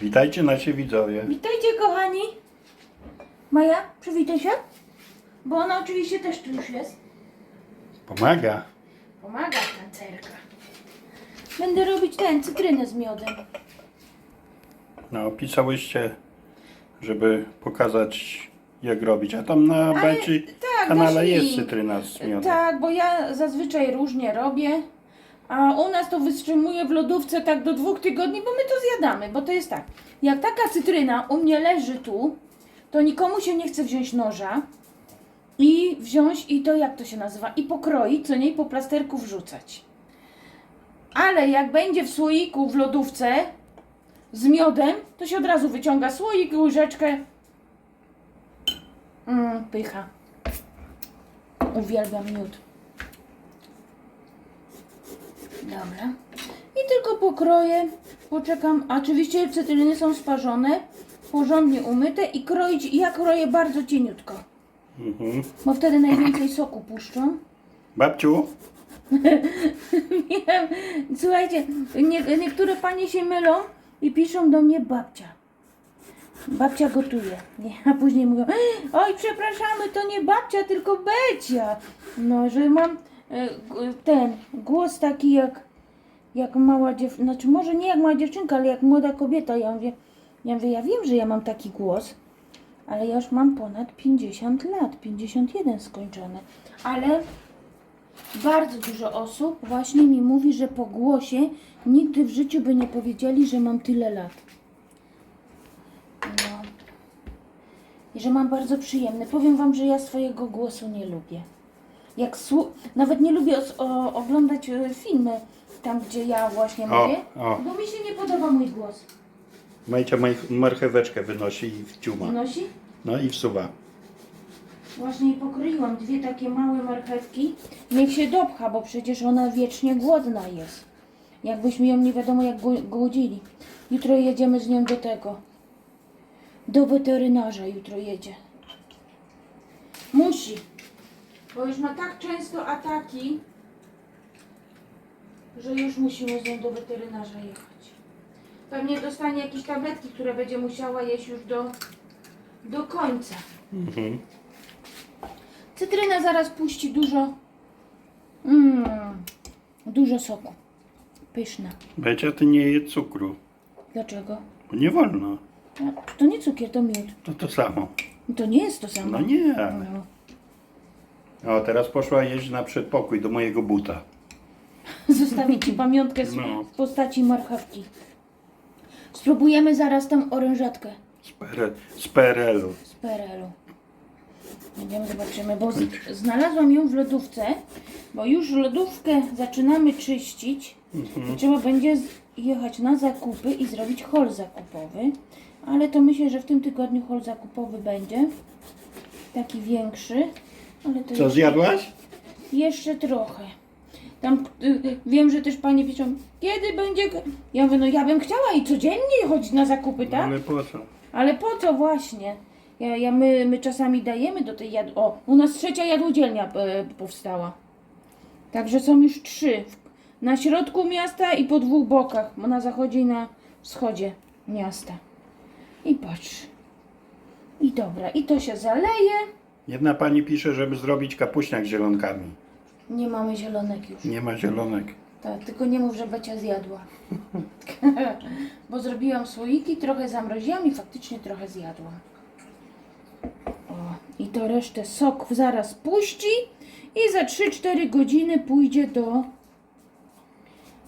Witajcie nasi widzowie. Witajcie kochani. Maja, przywitaj się. Bo ona oczywiście też tu już jest. Pomaga. Pomaga tancerka. Będę robić ten, cytrynę z miodem. No, pisałyście, żeby pokazać jak robić. A tam na Beci tak, kanale jest link. cytryna z miodem. Tak, bo ja zazwyczaj różnie robię. A u nas to wystrzymuje w lodówce tak do dwóch tygodni, bo my to zjadamy. Bo to jest tak, jak taka cytryna u mnie leży tu, to nikomu się nie chce wziąć noża i wziąć i to jak to się nazywa? I pokroić, co nie, po plasterku wrzucać. Ale jak będzie w słoiku w lodówce z miodem, to się od razu wyciąga słoik, łyżeczkę. Mm, pycha. Uwielbiam miód. Dobra. I tylko pokroję, poczekam. Oczywiście cytryny są sparzone, porządnie umyte i kroić, ja kroję bardzo cieniutko, Mhm. bo wtedy najwięcej soku puszczą. Babciu, Wiem. Słuchajcie, nie, niektóre panie się mylą i piszą do mnie babcia. Babcia gotuje. Nie, a później mówią, oj przepraszamy, to nie babcia, tylko Becia. No, że mam ten głos taki jak, jak mała dziewczynka, znaczy może nie jak mała dziewczynka, ale jak młoda kobieta. Ja mówię, ja mówię, ja wiem, że ja mam taki głos, ale ja już mam ponad 50 lat, 51 skończone. Ale bardzo dużo osób właśnie mi mówi, że po głosie nigdy w życiu by nie powiedzieli, że mam tyle lat. No. I że mam bardzo przyjemny. Powiem Wam, że ja swojego głosu nie lubię. Jak słu- Nawet nie lubię os- o, oglądać e, filmy tam, gdzie ja właśnie O, mówię, o. bo mi się nie podoba mój głos. Majcia maj- marcheweczkę wynosi i wciuma. Nosi? No i wsuwa. Właśnie jej pokroiłam dwie takie małe marchewki. Niech się dopcha, bo przecież ona wiecznie głodna jest. Jakbyśmy ją nie wiadomo jak gło- głodzili. Jutro jedziemy z nią do tego. Do weterynarza jutro jedzie. Musi. Bo już ma tak często ataki, że już musimy z nią do weterynarza jechać. Pewnie dostanie jakieś tabletki, które będzie musiała jeść już do, do końca. Mhm. Cytryna zaraz puści dużo. Mmm, dużo soku. Pyszna. Becia, ty nie je cukru. Dlaczego? Bo nie wolno. A, To nie cukier, to miód. To to samo. To nie jest to samo. No nie. No. O, teraz poszła jeść na przedpokój do mojego buta. Zostawię Ci pamiątkę z, No. w postaci marchewki. Spróbujemy zaraz tą orężatkę Z, PRL, z PRL-u. z PRL-u. Będziemy zobaczymy, bo z, znalazłam ją w lodówce, bo już lodówkę zaczynamy czyścić. Mhm. Trzeba będzie z- jechać na zakupy i zrobić hol zakupowy, ale to myślę, że w tym tygodniu hol zakupowy będzie taki większy. Ale to Co, zjadłaś? jeszcze trochę. Tam y, y, wiem, że też panie piszą, kiedy będzie. ko-" Ja mówię, no ja bym chciała i codziennie chodzić na zakupy, tak? Ale po co? Ale po co właśnie? Ja, ja my, my czasami dajemy do tej jad... O, u nas trzecia jadłodzielnia e, powstała. Także są już trzy. Na środku miasta i po dwóch bokach. Na zachodzie i na wschodzie miasta. I patrz. I dobra, i to się zaleje. Jedna pani pisze, żeby zrobić kapuśniak z zielonkami. Nie mamy zielonek już. Nie ma zielonek. Tak, tylko nie mów, że Becia zjadła. Bo zrobiłam słoiki, trochę zamroziłam i faktycznie trochę zjadłam. O, I to resztę sok zaraz puści i za 3-4 godziny pójdzie do...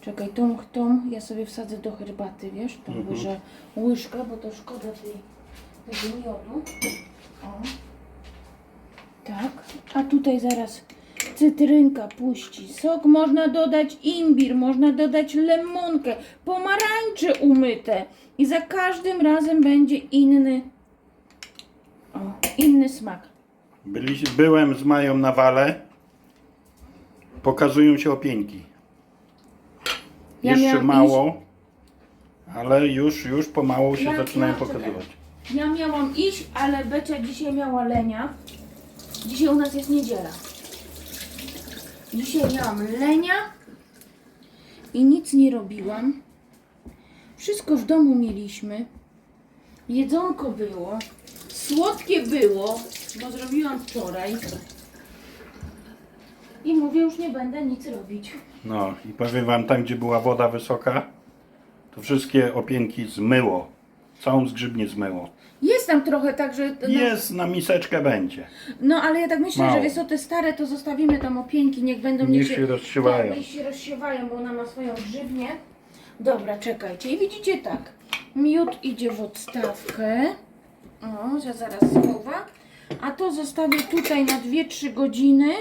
Czekaj, tą, tą ja sobie wsadzę do herbaty, wiesz? Tą Mhm. łyżę, łyżkę, bo to szkoda tej, tego miodu. O. Tak, a tutaj zaraz cytrynka puści sok, można dodać imbir, można dodać lemonkę, pomarańcze umyte i za każdym razem będzie inny, o, inny smak. Byli, byłem z Mają na wale. Pokazują się opieńki. Ja Jeszcze miałam mało, ale już, już pomału się Ja- zaczynają ja- pokazywać. Ja miałam iść, ale Becia dzisiaj miała lenia. Dzisiaj u nas jest niedziela. Dzisiaj miałam lenia i nic nie robiłam. Wszystko w domu mieliśmy. Jedzonko było. Słodkie było, bo zrobiłam wczoraj. I mówię, już nie będę nic robić. No i powiem wam, tam gdzie była woda wysoka, to wszystkie opienki zmyło. Całą zgrzybnię zmyło. Jest tam trochę tak, że... No, Jest, na miseczkę będzie. no ale ja tak myślę, Mało. że wiesz co, te stare to zostawimy tam opieńki, niech będą... Niech się rozsiewają. Tak, niech się rozsiewają, bo ona ma swoją grzybnię. Dobra, czekajcie. I widzicie tak. Miód idzie w odstawkę. O, ja zaraz schowa. A to zostawię tutaj na 2-3 godziny,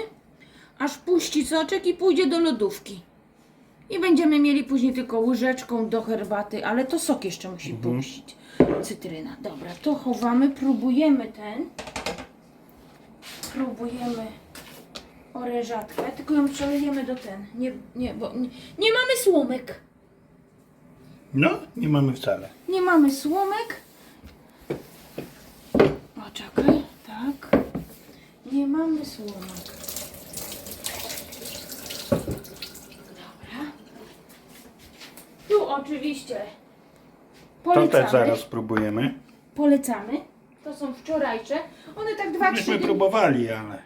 aż puści soczek i pójdzie do lodówki. I będziemy mieli później tylko łyżeczką do herbaty, ale to sok jeszcze musi puścić. Cytryna. Dobra, to chowamy, próbujemy ten. Próbujemy orężatkę, tylko ją przelejemy do ten. Nie, nie, bo nie, nie mamy słomek. No, nie mamy wcale. Nie mamy słomek. O, czekaj, tak. Nie mamy słomek. Dobra. Tu oczywiście To polecamy. też zaraz spróbujemy. Polecamy. To są wczorajsze. One tak 2-3 Myśmy dni. próbowali, ale,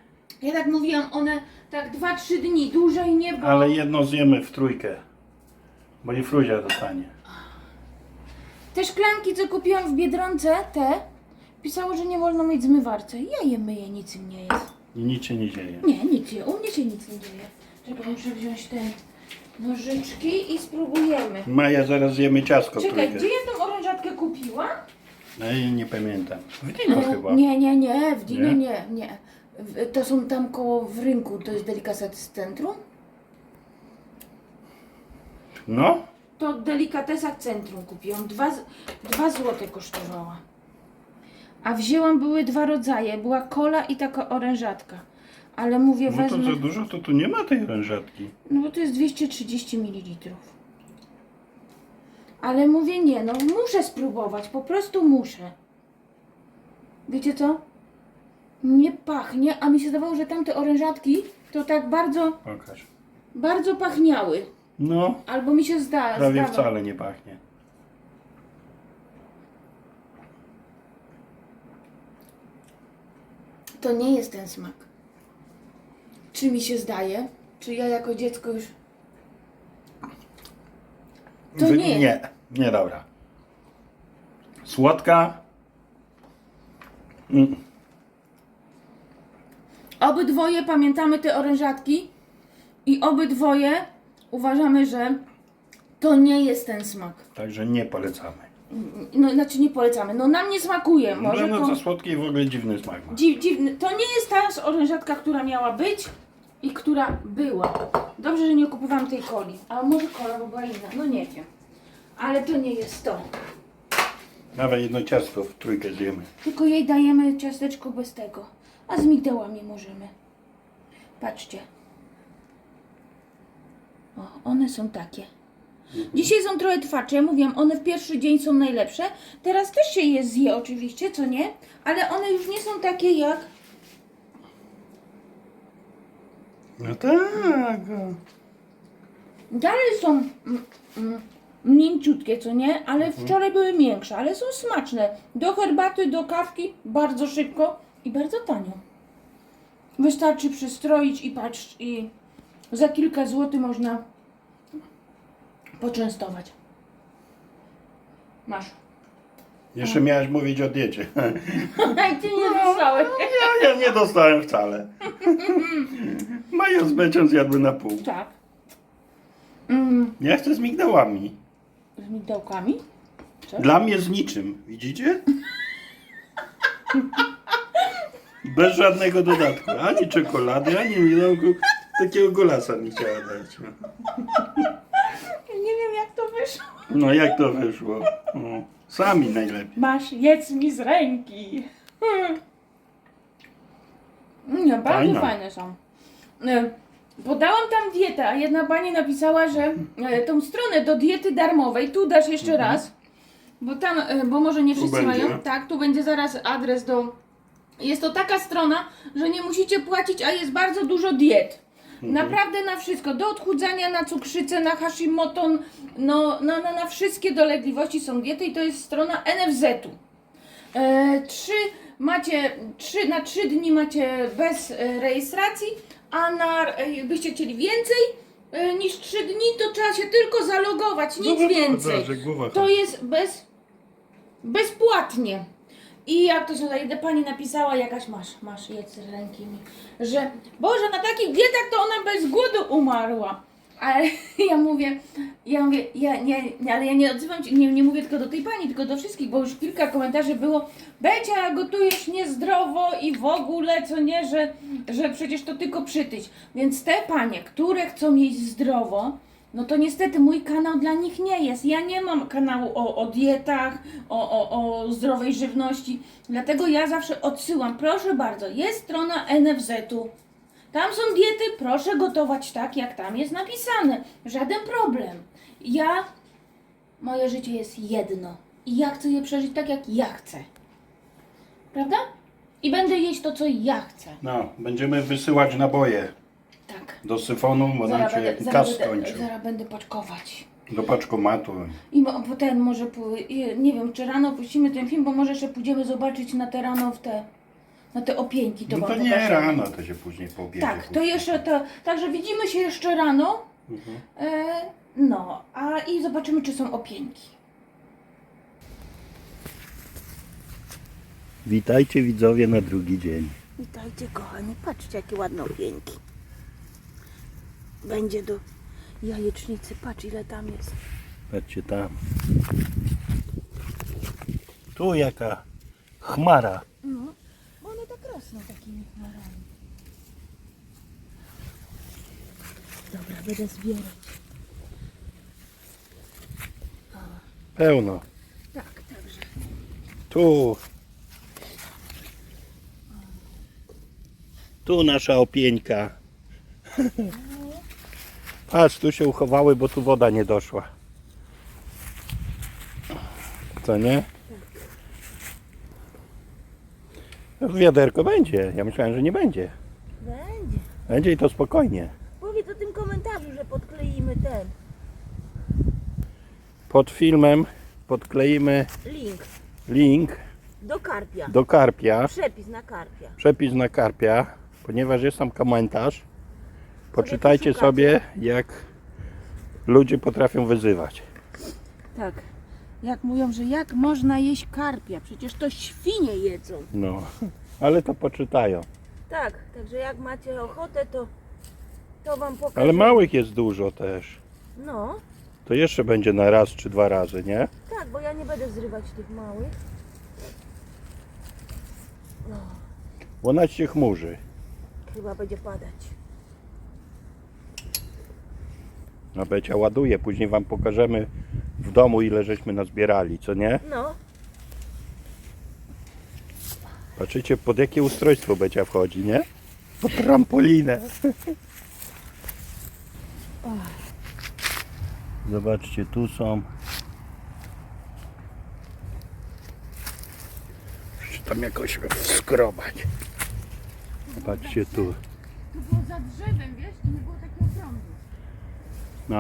Ja tak mówiłam, one tak 2-3 dni dłużej nie, bo ale jedno zjemy w trójkę. Bo i Fruzia dostanie. te szklanki, co kupiłam w Biedronce, te, pisało, że nie wolno mieć zmywarce. Ja je myję, nic im nie jest. I nic się nie dzieje. Nie, nic się, u mnie się nic nie dzieje. Czekaj, muszę wziąć te nożyczki i spróbujemy. Maja, zaraz zjemy ciasto w Czekaj, gdzie ja tą orężatkę kupiłam? No i nie pamiętam. W Dino E, chyba. Nie, nie, nie, w Dino Nie? nie, nie. W- To są tam koło w rynku, to jest Delicatessen Centrum. No, To w Delikatesach Centrum kupiłam. Dwa, z- dwa złote kosztowała. A wzięłam, były dwa rodzaje. Była kola i taka orężatka. Ale mówię, no to wezmę... za dużo, to tu nie ma tej rężatki. No bo to jest 230 ml. Ale mówię nie, no muszę spróbować, po prostu muszę. Wiecie co? Nie pachnie, a mi się zdawało, że tamte orężatki to tak bardzo, Pokaż. bardzo pachniały. No, Albo mi się zda, prawie zdawa. wcale nie pachnie. To nie jest ten smak. Czy mi się zdaje? Czy ja jako dziecko już... To Wy- nie. Nie, nie dobra. Słodka. Mm, Obydwoje pamiętamy te orężatki i obydwoje uważamy, że to nie jest ten smak. Także nie polecamy. No, znaczy nie polecamy. No nam nie smakuje. Może no, ko- za słodkie i w ogóle dziwny smak ma. Dziw, dziwny. To nie jest ta orężatka, która miała być i która była. Dobrze, że nie kupowałam tej coli. A może kola bo była inna. No nie wiem. Ale to nie jest to. Nawet jedno ciasto w trójkę zjemy. Tylko jej dajemy ciasteczko bez tego. A z migdałami możemy. Patrzcie. O, one są takie. Dzisiaj są trochę twardsze. Ja mówiłam, one w pierwszy dzień są najlepsze. Teraz też się je zje oczywiście, co nie? Ale one już nie są takie jak... No tak. Dalej są mm, mm, mięciutkie, co nie? Ale wczoraj były większe, ale są smaczne. Do herbaty, do kawki bardzo szybko i bardzo tanio. Wystarczy przystroić i patrz, i za kilka złotych można poczęstować. Masz. Jeszcze miałaś mówić o diecie. Ty nie dostałeś. Ja, ja nie dostałem wcale. Maja z Becią zjadły na pół. Tak. Mm, Ja chcę z migdałami. z migdałkami? Dla mnie z niczym, widzicie? Bez żadnego dodatku. Ani czekolady, ani migdałku. Takiego golasa mi chciała dać. Nie wiem jak to wyszło. No jak to wyszło? O, sami najlepiej. Masz, jedz mi z ręki. Hmm. Nie, bardzo Fajna. fajne są. E, Podałam tam dietę, a jedna pani napisała, że e, tą stronę do diety darmowej, tu dasz jeszcze raz, bo tam, e, bo może nie Tu wszyscy będzie. mają. Tak, tu będzie zaraz adres do... Jest to taka strona, że nie musicie płacić, a jest bardzo dużo diet. Naprawdę na wszystko, do odchudzania, na cukrzycę, na Hashimoto, no, na, na, na wszystkie dolegliwości są diety i to jest strona NFZ-u. E, trzy macie, trzy, na trzy dni macie bez e, rejestracji, a na, e, jakbyście chcieli więcej e, niż trzy dni, to trzeba się tylko zalogować, nic więcej. głowa To jest bez, bezpłatnie. I jak to się tutaj pani napisała, jakaś masz, masz, jedz ręki mi, że Boże, na takich dietach to ona bez głodu umarła. Ale ja mówię, ja mówię, ja nie, ale ja nie odzywam się, nie, nie mówię tylko do tej pani, tylko do wszystkich, bo już kilka komentarzy było, Becia, gotujesz niezdrowo i w ogóle, co nie, że, że przecież to tylko przytyć. Więc te panie, które chcą jeść zdrowo, no to niestety mój kanał dla nich nie jest. Ja nie mam kanału o, o dietach, o, o, o zdrowej żywności. Dlatego ja zawsze odsyłam. Proszę bardzo, jest strona NFZ-u. Tam są diety, proszę gotować tak, jak tam jest napisane. Żaden problem. Ja, moje życie jest jedno. I ja chcę je przeżyć tak, jak ja chcę. Prawda? I będę jeść to, co ja chcę. No, będziemy wysyłać naboje Tak. do syfonu, bo nam Zaraz się będę, gaz zaraz, będę, skończył. zaraz będę paczkować. Do paczkomatu. I mo- potem może, pó- i nie wiem, czy rano puścimy ten film, bo może jeszcze pójdziemy zobaczyć na te rano w te, na te opieńki. To No wam to nie pokażemy. rano, to się później po obiedzie Tak, to puści. jeszcze to, także widzimy się jeszcze rano. Mhm. E, no, a i zobaczymy, czy są opieńki. Witajcie widzowie na drugi dzień. Witajcie kochani, patrzcie jakie ładne opieńki. Będzie do jajecznicy, patrz ile tam jest. Patrzcie tam. Tu jaka chmara. No, bo one tak rosną takimi chmarami. Dobra, będę zbierać. Pełno. Tak, także. Tu. Tu nasza opieńka. Patrz, tu się uchowały, bo tu woda nie doszła. Co nie? Wiaderko będzie. Ja myślałem, że nie będzie. Będzie. Będzie i to spokojnie. Powiedz o tym komentarzu, że podkleimy ten Pod filmem podkleimy link link do karpia. do karpia. Przepis na karpia. przepis na karpia, ponieważ jest tam komentarz. Poczytajcie sobie, jak ludzie potrafią wyzywać. Tak. Jak mówią, że jak można jeść karpia? Przecież to świnie jedzą. No, ale to poczytają. Tak, także jak macie ochotę, to, to wam pokażę. Ale małych jest dużo też. No, To jeszcze będzie na raz czy dwa razy, nie? tak, bo ja nie będę zrywać tych małych. No, Bo nas się chmurzy. chyba będzie padać. A Becia ładuje, później wam pokażemy w domu ile żeśmy nazbierali, co nie? No, Patrzycie pod jakie ustrojstwo Becia wchodzi, nie? Pod trampolinę. Zobaczcie, tu są. Muszę tam jakoś skrobać. Zobaczcie tu. To było za drzewem, wiesz, No.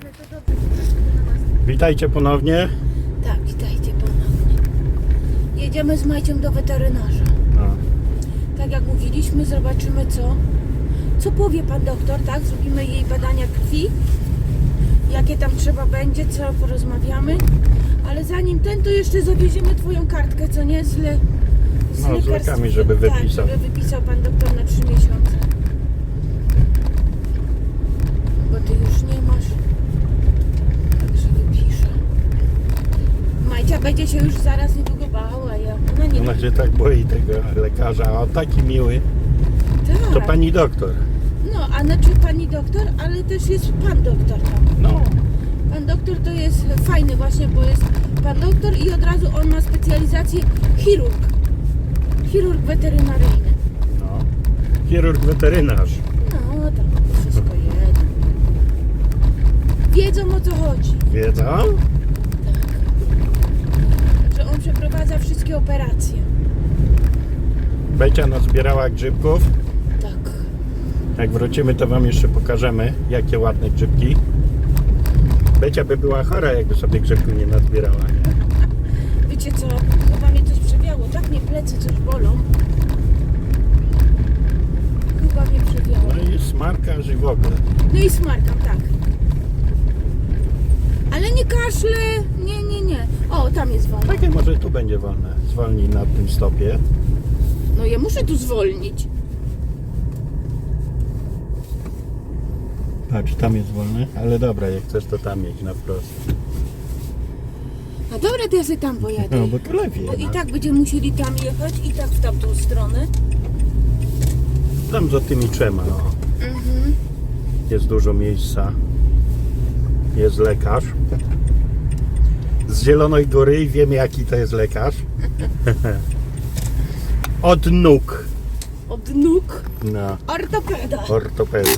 ale to dobrze, że troszkę na nas. Witajcie ponownie. Tak, witajcie ponownie. Jedziemy z Majcią do weterynarza. No. Tak jak mówiliśmy, zobaczymy co, co powie pan doktor, tak? Zrobimy jej badania krwi, jakie tam trzeba będzie, co porozmawiamy. Ale zanim ten, to jeszcze zawieziemy twoją kartkę, co nie? Z, le, z No, z lekarstw- lekami, żeby wypisał. Tak, żeby wypisał pan doktor na 3 miesiące. Bo ty już nie masz. Także wypiszę. Majcia będzie się już zaraz niedługo bała. Ja, ona nie Ona się tak boi tego lekarza, a on taki miły. tak. To pani doktor. No, a znaczy pani doktor, ale też jest pan doktor tam. No. Pan doktor to jest fajny właśnie, bo jest pan doktor i od razu on ma specjalizację chirurg. Chirurg weterynaryjny. no. Chirurg weterynarz. No, tam wszystko jedno. Wiedzą o co chodzi. Wiedzą? Że on przeprowadza wszystkie operacje. Becia nazbierała grzybków. Tak. Jak wrócimy, to Wam jeszcze pokażemy, jakie ładne grzybki. Becia by była chora, jakby sobie grzybku nie nazbierała. Wiecie co? Chyba mnie coś przewiało. Tak mnie plecy coś bolą. Chyba mnie przewiało. No i smarkaż i w ogóle. No i smarkam, tak. Ale nie kaszle. Nie, nie, nie. O, tam jest wolno. Takie może tu będzie wolne. Zwolnij na tym stopie. No ja muszę tu zwolnić. Patrz, tam jest wolny. Ale dobra, jak chcesz, to tam jedź na wprost. No dobra, to ja sobie tam pojadę. No, bo to lepiej. Bo i no. tak będziemy musieli tam jechać i tak w tamtą stronę. Tam za tymi trzema, no. Mhm. Jest dużo miejsca. Jest lekarz. Z Zielonej Góry i wiemy jaki to jest lekarz. Od nóg. Od nóg No, ortopeda. ortopeda.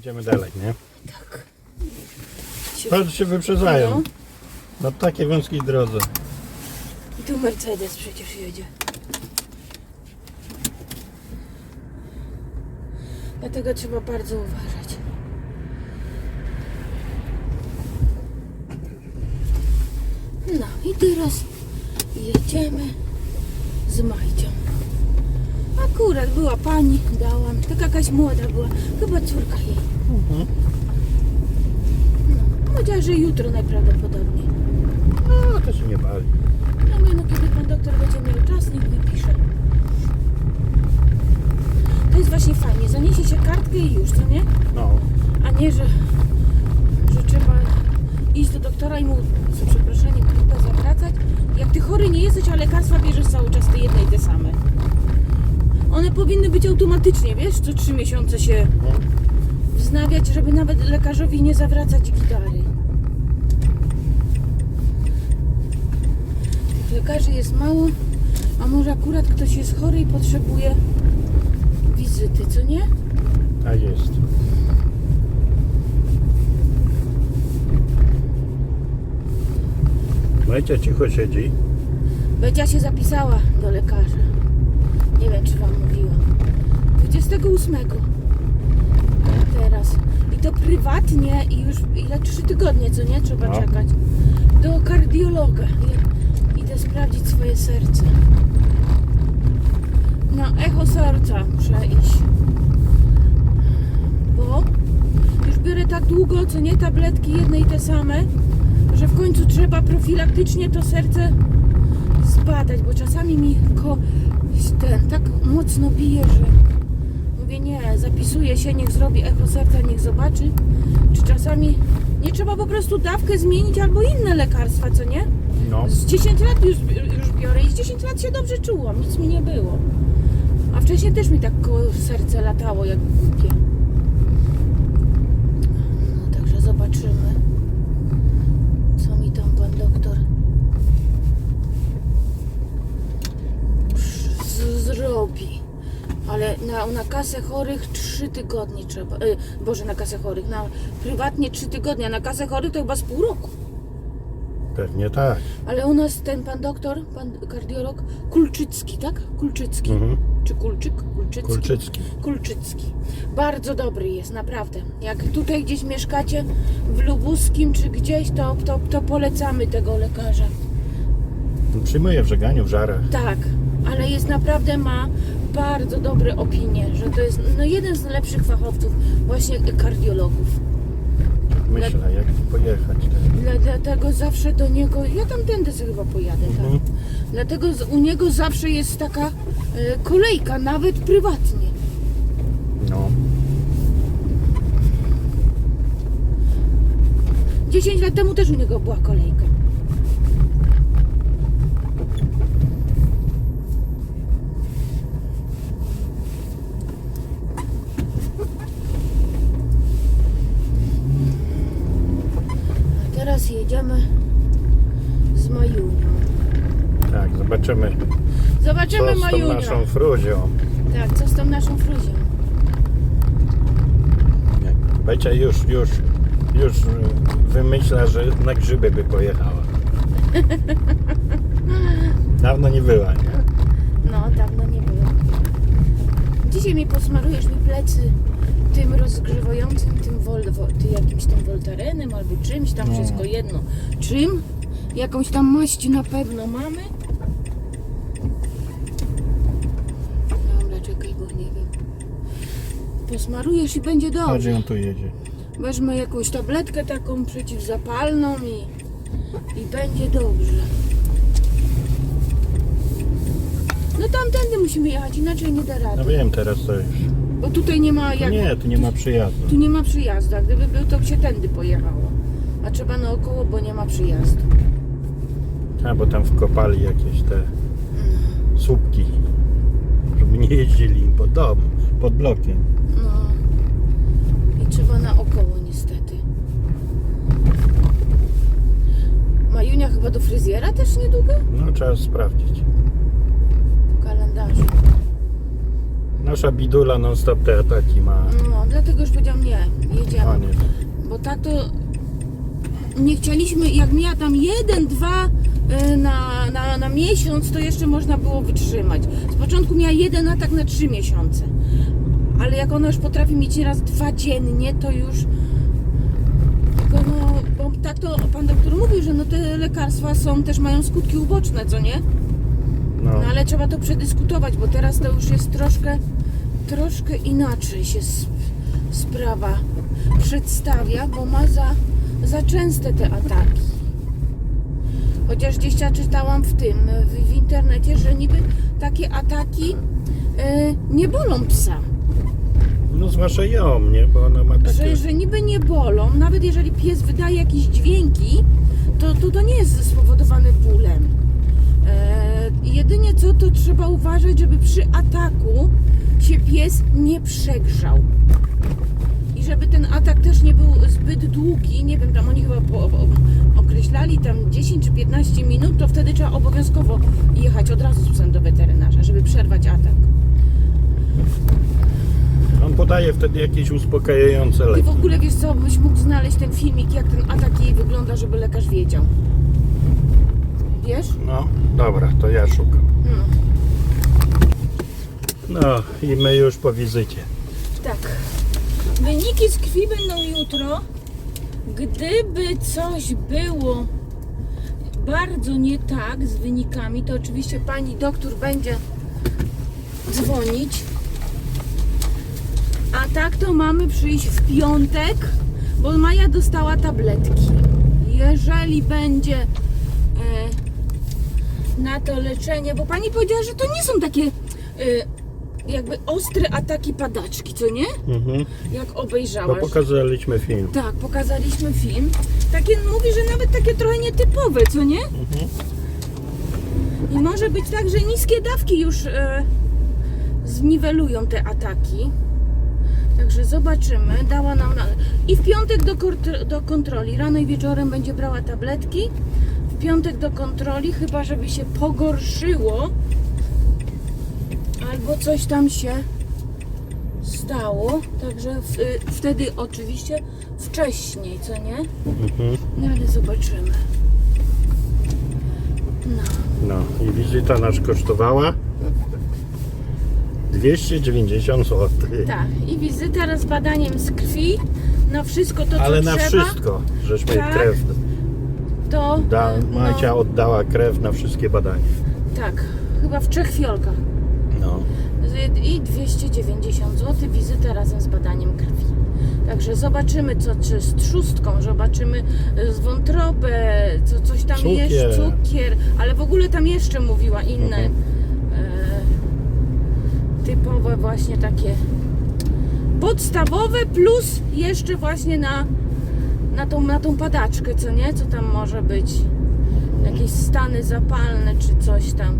Jedziemy dalej, nie? Tak. Patrz, się wyprzedzają. No. Na takiej wąskiej drodze. I tu Mercedes przecież jedzie. Dlatego trzeba bardzo uważać. No i teraz jedziemy z Majcią. Akurat była pani, dałam. Taka jakaś młoda była. Chyba córka jej. Mhm. No, powiedziała, że jutro najprawdopodobniej. No, to się nie bali. Ja mówię, no kiedy pan doktor będzie miał czas, niech wypisze. To jest właśnie fajnie. Zaniesie się kartkę i już, co nie? No. A nie, że, że trzeba iść do doktora i mu z przeproszeniem kupę zawracać. Jak ty chory nie jesteś, a lekarstwa bierzesz cały czas te jedne i te same. One powinny być automatycznie, wiesz, co trzy miesiące się wznawiać, żeby nawet lekarzowi nie zawracać gitary. Tych lekarzy jest mało, a może akurat ktoś jest chory i potrzebuje wizyty, co nie? A jest. Majcia cicho siedzi. Becia się zapisała do lekarza. Nie wiem, czy wam mówiłam. 28. Teraz. I to prywatnie i już ile? Trzy tygodnie, co nie? Trzeba No. czekać. Do kardiologa. I- Idę sprawdzić swoje serce. Na echo serca muszę iść. Bo już biorę tak długo, co nie? Tabletki jedne i te same, że w końcu trzeba profilaktycznie to serce zbadać, bo czasami mi ko ten tak mocno bije, że mówię nie, zapisuję się, niech zrobi echo serca, niech zobaczy. Czy czasami nie trzeba po prostu dawkę zmienić albo inne lekarstwa, co nie? No. Z 10 lat już, już biorę i z 10 lat się dobrze czułam, nic mi nie było. A wcześniej też mi tak koło serce latało jak głupie. No, także zobaczymy, co mi tam pan doktor z- zrobi. Na, kasę chorych 3 tygodnie trzeba. Y, Boże, na kasę chorych. Na prywatnie 3 tygodnie, a na kasę chorych to chyba z pół roku. Pewnie tak. Ale u nas ten pan doktor, pan kardiolog Kulczycki, tak? Kulczycki. Mhm. Czy Kulczyk? Kulczycki. Kulczycki. Kulczycki. Bardzo dobry jest, naprawdę. Jak tutaj gdzieś mieszkacie w Lubuskim czy gdzieś, to, to, to polecamy tego lekarza. Przyjmuje w żeganiu, w żarach. Tak, ale jest naprawdę ma bardzo dobre opinie, że to jest no, jeden z lepszych fachowców właśnie kardiologów. Myślę, jak tu pojechać. Dla, dlatego zawsze do niego, ja tam tędy sobie chyba pojadę, Mhm. tak. Dlatego z, u niego zawsze jest taka e, kolejka, nawet prywatnie. No. 10 lat temu też u niego była kolejka. A teraz jedziemy z Majunią. Tak, zobaczymy, Zobaczymy co z tą Majunią. naszą fruzią. Tak, co z tą naszą fruzią? Becia już, już, już wymyśla, że na grzyby by pojechała. Dawno nie była, nie? No, dawno nie było. Weźcie mi, posmarujesz mi plecy tym rozgrzewającym, wol, wo, ty, jakimś tym woltarenem albo czymś tam, No. wszystko jedno. Czym? Jakąś tam maść na pewno mamy? Dobra, czekaj, bo nie wiem. Posmarujesz i będzie Patrz, dobrze. on tu jedzie. Wezmę jakąś tabletkę taką przeciwzapalną i, i będzie dobrze. No tamtędy musimy jechać, inaczej nie da No rady. wiem, teraz to już. Bo tutaj nie ma jak... Nie, tu nie ma przyjazdu. Tu nie ma przyjazdu, a gdyby był, to by się tędy pojechało. A trzeba naokoło, bo nie ma przyjazdu. A, bo tam wkopali jakieś te słupki. Żeby nie jeździli pod dom, pod blokiem. No. I trzeba naokoło niestety. Majunia chyba do fryzjera też niedługo? No, trzeba sprawdzić. W kalendarzu. Nasza bidula non stop te ataki ma. No, dlatego już powiedział nie, jedziemy. O nie. Bo tak to nie chcieliśmy, jak miała tam jeden, dwa y, na, na, na miesiąc, to jeszcze można było wytrzymać. Z początku miała jeden atak na trzy miesiące. Ale jak ona już potrafi mieć raz dwa dziennie, to już. Tylko no, bo tak to pan doktor mówił, że no te lekarstwa są, też mają skutki uboczne, co nie? No. No ale trzeba to przedyskutować, bo teraz to już jest troszkę, troszkę inaczej się sp- sprawa przedstawia, bo ma za, za częste te ataki. Chociaż gdzieś ja czytałam w tym, w, w internecie, że niby takie ataki e, nie bolą psa. no zwłaszcza ją, nie? Bo ona ma takie... Że, że niby nie bolą, nawet jeżeli pies wydaje jakieś dźwięki, to, to, to nie jest spowodowane bólem. E, jedynie co, to trzeba uważać, żeby przy ataku się pies nie przegrzał. I żeby ten atak też nie był zbyt długi, nie wiem, tam oni chyba określali tam 10 czy 15 minut, to wtedy trzeba obowiązkowo jechać od razu z psem do weterynarza, żeby przerwać atak. On podaje wtedy jakieś uspokajające I leki. w ogóle wiesz co, byś mógł znaleźć ten filmik, jak ten atak jej wygląda, żeby lekarz wiedział. Wiesz? No, dobra, to ja szukam. No. No i my już po wizycie. Tak. Wyniki z krwi będą jutro. Gdyby coś było bardzo nie tak z wynikami, to oczywiście pani doktor będzie dzwonić. A tak to mamy przyjść w piątek, bo Maja dostała tabletki. Jeżeli będzie na to leczenie, bo pani powiedziała, że to nie są takie e, jakby ostre ataki padaczki, co nie? Mhm. Jak Bo obejrzałaś. pokazaliśmy film. Tak, mówi, film. Takie, mówi, że nawet takie trochę nietypowe, co nie? Mhm. I może być tak, że niskie dawki już e, zniwelują te ataki. Także zobaczymy. Dała nam na... I w piątek do, kort- do kontroli. Rano i wieczorem będzie brała tabletki. Piątek do kontroli, chyba żeby się pogorszyło. Albo coś tam się stało. Także w, y, wtedy oczywiście wcześniej, co nie? Mhm. No ale zobaczymy. No. No i wizyta nas kosztowała 290 zł. Tak, i wizyta raz badaniem z krwi na wszystko to, co Ale na trzeba. wszystko, żeśmy Tak. krew. To Da, e, Macia oddała krew na wszystkie badania. tak, chyba w trzech fiolkach. No. I 290 zł wizyta razem z badaniem krwi. Także zobaczymy, co czy z trzustką, zobaczymy e, z wątrobę, co coś tam Cukier. jeszcze, cukier, ale w ogóle tam jeszcze mówiła inne Mhm. e, typowe właśnie takie podstawowe plus jeszcze właśnie na, na, tą, na tą padaczkę, co nie? Co tam może być? Jakieś stany zapalne czy coś tam.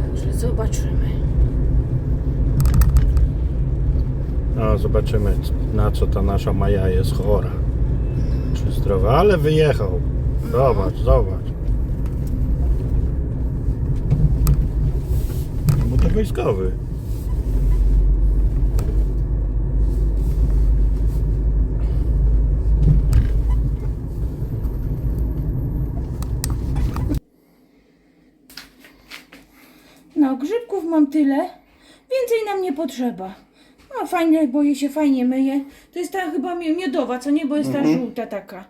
Także zobaczymy. no, zobaczymy na co ta nasza Maja jest chora. Czy zdrowa, ale wyjechał. Zobacz, zobacz. Bo to wojskowy. No, grzybków mam tyle. Więcej nam nie potrzeba. No, fajnie, bo je się fajnie myje. To jest ta chyba mie- miodowa, co nie? Bo jest ta żółta taka.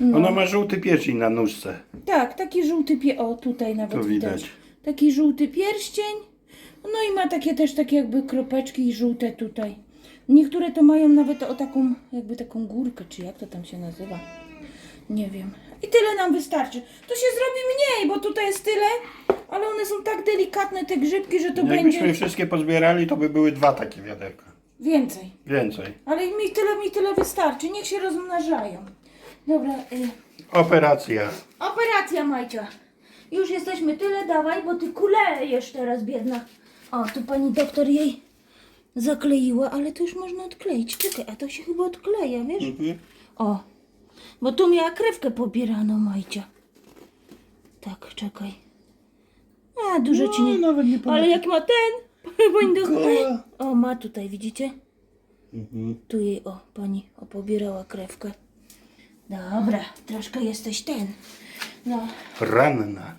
No. Ona ma żółty pierścień na nóżce. Tak, taki żółty pie... O, tutaj nawet Tu widać. widać. Taki żółty pierścień. No i ma takie też takie jakby kropeczki żółte tutaj. Niektóre to mają nawet o taką, jakby taką górkę, czy jak to tam się nazywa. Nie wiem. I tyle nam wystarczy. To się zrobi mniej, bo tutaj jest tyle, ale one są tak delikatne, te grzybki, że to Jakbyśmy będzie wszystkie pozbierali, to by były dwa takie wiaderka. więcej. Więcej. Ale mi tyle, mi tyle wystarczy. Niech się rozmnażają. Dobra, y, Operacja. Operacja, Majcia. Już jesteśmy tyle, dawaj, bo ty kulejesz teraz, biedna. O, tu pani doktor jej zakleiła, ale to już można odkleić. Czekaj, a to się chyba odkleja, wiesz? Mhm. O, bo tu miała krewkę pobierano, Majcia. Tak, czekaj. A, dużo ci nie... No, nawet nie Ale jak ma ten, pani. Koła. O, ma tutaj, widzicie? Mhm. Tu jej, o, pani opobierała krewkę. Dobra, troszkę jesteś ten. No, Ranna.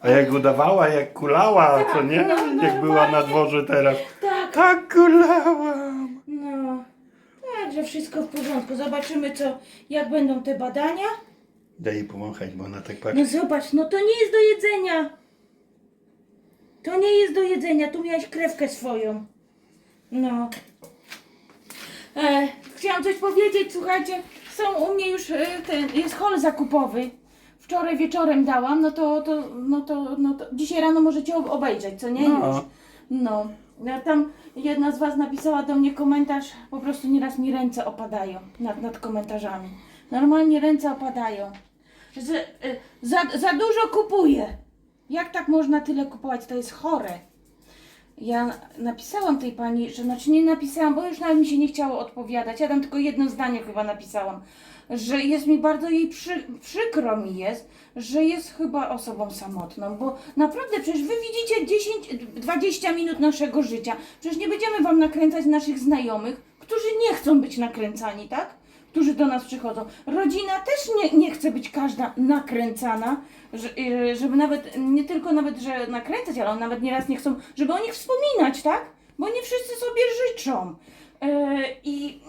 A jak udawała, jak kulała, co nie? no, Jak była na dworze teraz. tak. Tak kulałam. No, także wszystko w porządku. Zobaczymy, co, jak będą te badania. Daj jej pomachać, bo ona tak patrzy. No zobacz, no to nie jest do jedzenia. To nie jest do jedzenia. Tu miałeś krewkę swoją. No. E, chciałam coś powiedzieć, słuchajcie. Są u mnie już e, ten, jest hol zakupowy. Wczoraj wieczorem dałam, no to, to, no to, no to dzisiaj rano możecie ob- obejrzeć, co nie? No. Już. No. Ja Tam jedna z Was napisała do mnie komentarz, po prostu nieraz mi ręce opadają nad, nad komentarzami. Normalnie ręce opadają. Że, y, za, za dużo kupuję. Jak tak można tyle kupować? To jest chore. Ja napisałam tej pani, że znaczy nie napisałam, bo już nawet mi się nie chciało odpowiadać. Ja tam tylko jedno zdanie chyba napisałam, że jest mi bardzo jej przy, przykro mi jest, że jest chyba osobą samotną, bo naprawdę przecież wy widzicie 10-20 minut naszego życia. Przecież nie będziemy wam nakręcać naszych znajomych, którzy nie chcą być nakręcani, tak? Którzy do nas przychodzą. Rodzina też nie, nie chce być każda nakręcana, że, y, żeby nawet, nie tylko nawet, że nakręcać, ale nawet nieraz nie chcą, żeby o nich wspominać, tak? Bo nie wszyscy sobie życzą. E, I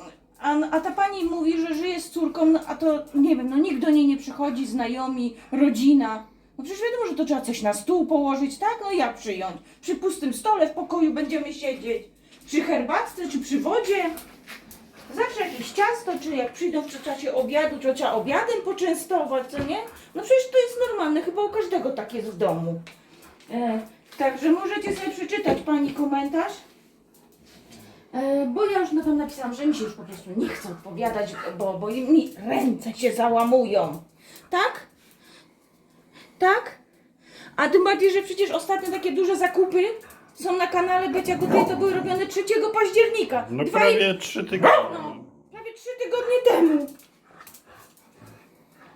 a, a ta pani mówi, że żyje z córką, no, a to nie wiem, no nikt do niej nie przychodzi, znajomi, rodzina. No przecież wiadomo, że to trzeba coś na stół położyć, tak? No jak przyjąć? Przy pustym stole w pokoju będziemy siedzieć. Przy herbatce czy przy wodzie? Zawsze jakieś ciasto, czy jak przyjdą w czasie obiadu, to trzeba obiadem poczęstować, co nie? No przecież to jest normalne, chyba u każdego tak jest w domu. E, także możecie sobie przeczytać pani komentarz. E, bo ja już na to napisałam, że mi się już po prostu nie chce odpowiadać, bo, bo mi ręce się załamują. Tak? Tak? A tym bardziej, że przecież ostatnie takie duże zakupy są na kanale Becia Gotuje, to były robione 3 października. No Dwa i- prawie trzy tygodnie. no, prawie trzy tygodnie temu.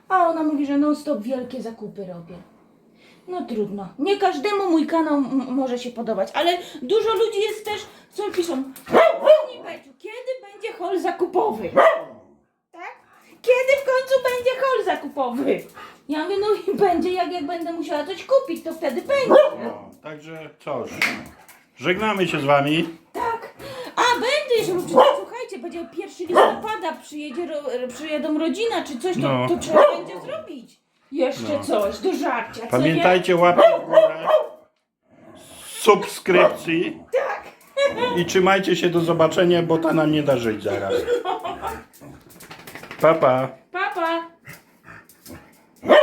A ona mówi, że non stop wielkie zakupy robię. No trudno. Nie każdemu mój kanał może się podobać, ale dużo ludzi jest też, co piszą. Pani Beciu, kiedy będzie hol zakupowy? Tak? Kiedy w końcu będzie hol zakupowy? Ja mówię, no i będzie, jak, jak będę musiała coś kupić, to wtedy będzie. No, także cóż. Żegnamy się z wami. Tak. A, będzie jeszcze rocznica. Słuchajcie, będzie 1 listopada, przyjedzie, ro, przyjedą rodzina czy coś, to, No. to trzeba będzie zrobić. Jeszcze No. coś do żarcia. Co Pamiętajcie łapki w górę, subskrypcji Tak. i trzymajcie się do zobaczenia, bo ta nam nie da żyć zaraz. Papa. Papa. Pa.